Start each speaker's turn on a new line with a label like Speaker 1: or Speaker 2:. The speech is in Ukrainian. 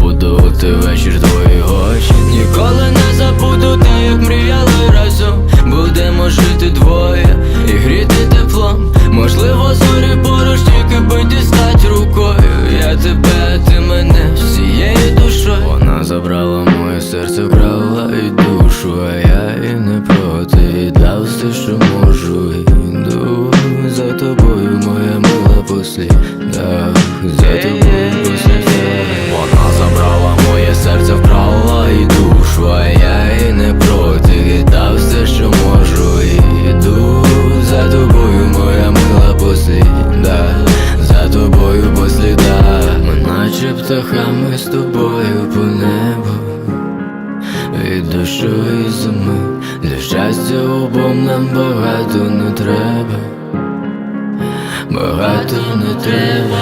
Speaker 1: забуду ти вечір твої очі. Ніколи не забуду, те, як мріяли разом. Будемо жити двоє і гріти теплом. Можливо, зорі поруч тільки би дістать рукою. Я тебе, ти мене всією душою. Вона забрала моє серце, вкрала і душу, а я і не проти. І дав все, що можу. Іду за тобою, моя мила послі. Інстаграми з тобою по небу. Від душої зими Для щастя обом нам багато не треба. Багато не треба.